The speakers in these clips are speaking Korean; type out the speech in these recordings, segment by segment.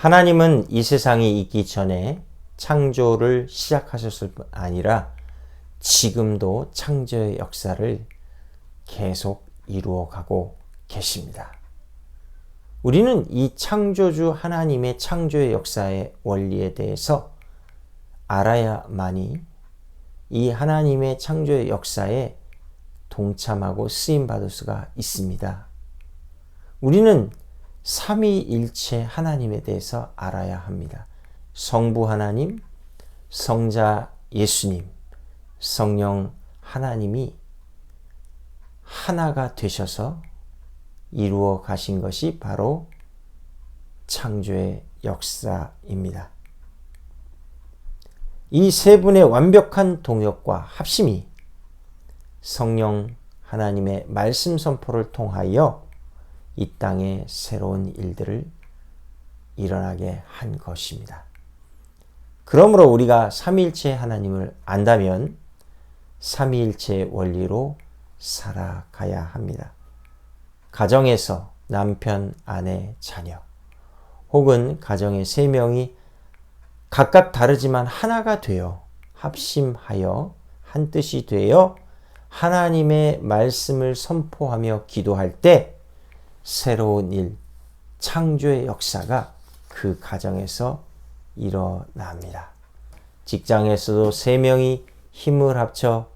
하나님은 이 세상이 있기 전에 창조를 시작하셨을 뿐 아니라 지금도 창조의 역사를 계속 이루어가고 계십니다. 우리는 이 창조주 하나님의 창조의 역사의 원리에 대해서 알아야만이 이 하나님의 창조의 역사에 동참하고 쓰임 받을 수가 있습니다. 우리는 삼위일체 하나님에 대해서 알아야 합니다. 성부 하나님, 성자 예수님, 성령 하나님이 하나가 되셔서 이루어 가신 것이 바로 창조의 역사입니다. 이 세 분의 완벽한 동역과 합심이 성령 하나님의 말씀 선포를 통하여 이 땅에 새로운 일들을 일어나게 한 것입니다. 그러므로 우리가 삼일체 하나님을 안다면 삼일체 원리로 살아가야 합니다. 가정에서 남편, 아내, 자녀, 혹은 가정의 세 명이 각각 다르지만 하나가 되어 합심하여 한 뜻이 되어 하나님의 말씀을 선포하며 기도할 때 새로운 일, 창조의 역사가 그 가정에서 일어납니다. 직장에서도 세 명이 힘을 합쳐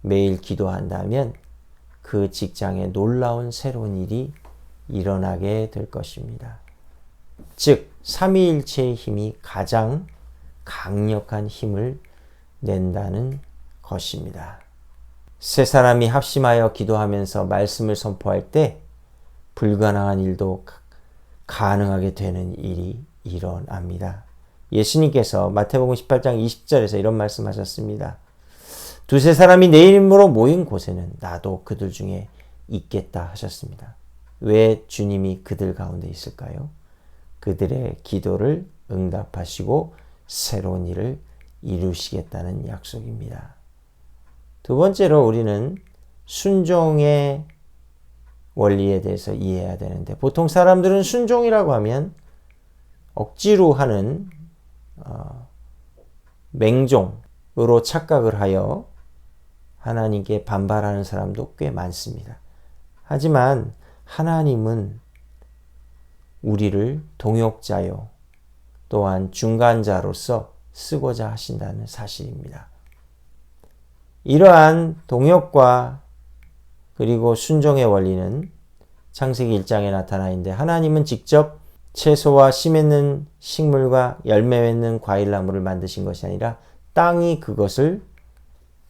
매일 기도한다면 그 직장에 놀라운 새로운 일이 일어나게 될 것입니다. 즉, 삼위일체의 힘이 가장 강력한 힘을 낸다는 것입니다. 세 사람이 합심하여 기도하면서 말씀을 선포할 때 불가능한 일도 가능하게 되는 일이 일어납니다. 예수님께서 마태복음 18장 20절에서 이런 말씀하셨습니다. 두세 사람이 내 이름으로 모인 곳에는 나도 그들 중에 있겠다 하셨습니다. 왜 주님이 그들 가운데 있을까요? 그들의 기도를 응답하시고 새로운 일을 이루시겠다는 약속입니다. 두 번째로 우리는 순종의 원리에 대해서 이해해야 되는데 보통 사람들은 순종이라고 하면 억지로 하는 어, 맹종으로 착각을 하여 하나님께 반발하는 사람도 꽤 많습니다. 하지만 하나님은 우리를 동역자요, 또한 중간자로서 쓰고자 하신다는 사실입니다. 이러한 동역과 그리고 순종의 원리는 창세기 1장에 나타나 있는데 하나님은 직접 채소와 씨 맺는 식물과 열매 맺는 과일나무를 만드신 것이 아니라 땅이 그것을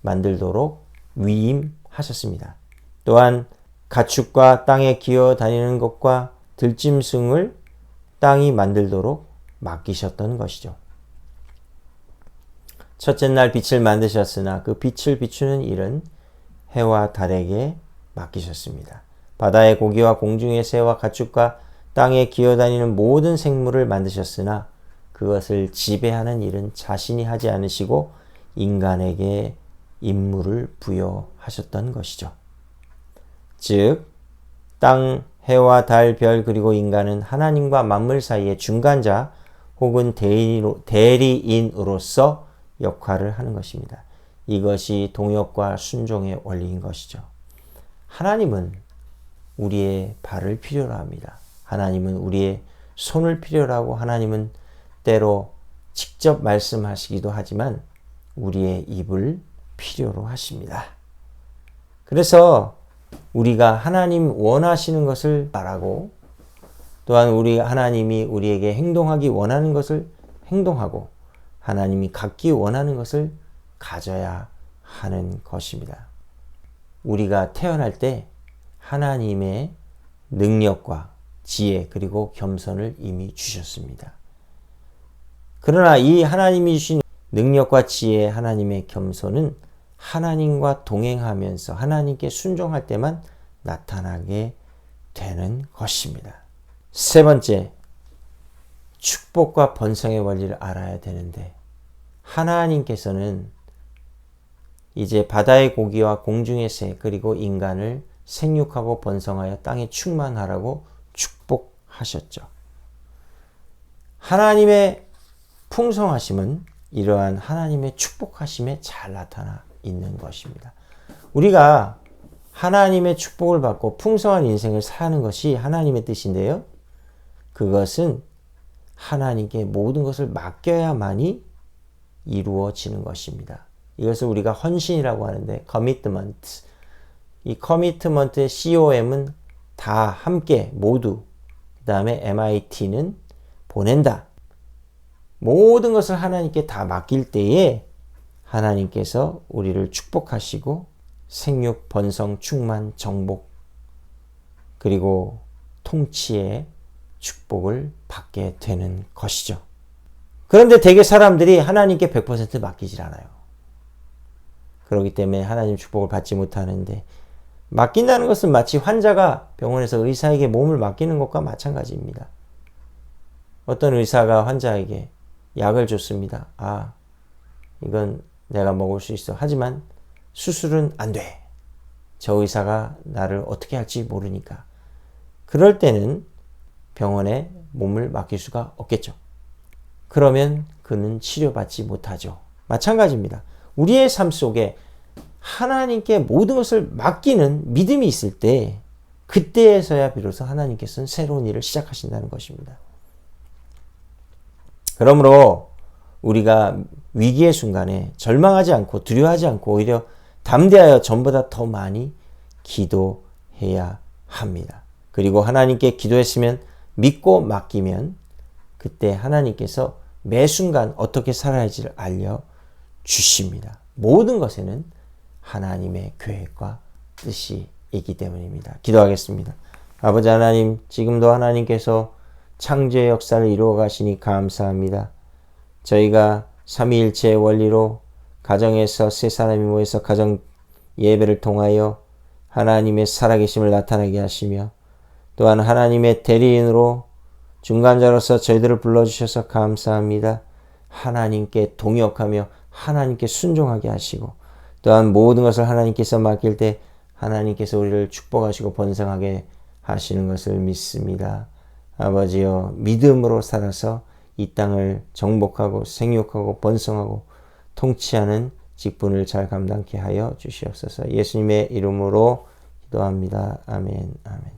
만들도록 위임하셨습니다. 또한 가축과 땅에 기어 다니는 것과 들짐승을 땅이 만들도록 맡기셨던 것이죠. 첫째 날 빛을 만드셨으나 그 빛을 비추는 일은 해와 달에게 맡기셨습니다. 바다의 고기와 공중의 새와 가축과 땅에 기어다니는 모든 생물을 만드셨으나 그것을 지배하는 일은 자신이 하지 않으시고 인간에게 임무를 부여하셨던 것이죠. 즉, 땅, 해와 달, 별, 그리고 인간은 하나님과 만물 사이의 중간자 혹은 대리인으로서 역할을 하는 것입니다. 이것이 동역과 순종의 원리인 것이죠. 하나님은 우리의 발을 필요로 합니다. 하나님은 우리의 손을 필요로 하고 하나님은 때로 직접 말씀하시기도 하지만 우리의 입을 필요로 하십니다. 그래서 우리가 하나님 원하시는 것을 말하고 또한 우리 하나님이 우리에게 행동하기 원하는 것을 행동하고 하나님이 갖기 원하는 것을 가져야 하는 것입니다. 우리가 태어날 때 하나님의 능력과 지혜 그리고 겸손을 이미 주셨습니다. 그러나 이 하나님이 주신 능력과 지혜 하나님의 겸손은 하나님과 동행하면서 하나님께 순종할 때만 나타나게 되는 것입니다. 세 번째, 축복과 번성의 원리를 알아야 되는데 하나님께서는 이제 바다의 고기와 공중의 새 그리고 인간을 생육하고 번성하여 땅에 충만하라고 축복하셨죠. 하나님의 풍성하심은 이러한 하나님의 축복하심에 잘 나타나 있는 것입니다. 우리가 하나님의 축복을 받고 풍성한 인생을 사는 것이 하나님의 뜻인데요. 그것은 하나님께 모든 것을 맡겨야만이 이루어지는 것입니다. 이것을 우리가 헌신이라고 하는데 commitment. 이 commitment의 com은 다 함께 모두 그 다음에 mit는 보낸다. 모든 것을 하나님께 다 맡길 때에 하나님께서 우리를 축복하시고 생육, 번성, 충만, 정복 그리고 통치의 축복을 받게 되는 것이죠. 그런데 대개 사람들이 하나님께 100% 맡기질 않아요. 그렇기 때문에 하나님 축복을 받지 못하는데 맡긴다는 것은 마치 환자가 병원에서 의사에게 몸을 맡기는 것과 마찬가지입니다. 어떤 의사가 환자에게 약을 줬습니다. 아, 이건 내가 먹을 수 있어. 하지만 수술은 안 돼. 저 의사가 나를 어떻게 할지 모르니까. 그럴 때는 병원에 몸을 맡길 수가 없겠죠. 그러면 그는 치료받지 못하죠. 마찬가지입니다. 우리의 삶 속에 하나님께 모든 것을 맡기는 믿음이 있을 때 그때에서야 비로소 하나님께서는 새로운 일을 시작하신다는 것입니다. 그러므로 우리가 위기의 순간에 절망하지 않고 두려워하지 않고 오히려 담대하여 전보다 더 많이 기도해야 합니다. 그리고 하나님께 기도했으면 믿고 맡기면 그때 하나님께서 매 순간 어떻게 살아야 할지를 알려 주십니다. 모든 것에는 하나님의 계획과 뜻이 있기 때문입니다. 기도하겠습니다. 아버지 하나님, 지금도 하나님께서 창조의 역사를 이루어 가시니 감사합니다. 저희가 삼위일체의 원리로 가정에서 세 사람이 모여서 가정 예배를 통하여 하나님의 살아계심을 나타나게 하시며 또한 하나님의 대리인으로 중간자로서 저희들을 불러주셔서 감사합니다. 하나님께 동역하며 하나님께 순종하게 하시고 또한 모든 것을 하나님께서 맡길 때 하나님께서 우리를 축복하시고 번성하게 하시는 것을 믿습니다. 아버지여 믿음으로 살아서 이 땅을 정복하고 생육하고 번성하고 통치하는 직분을 잘 감당케 하여 주시옵소서. 예수님의 이름으로 기도합니다. 아멘. 아멘.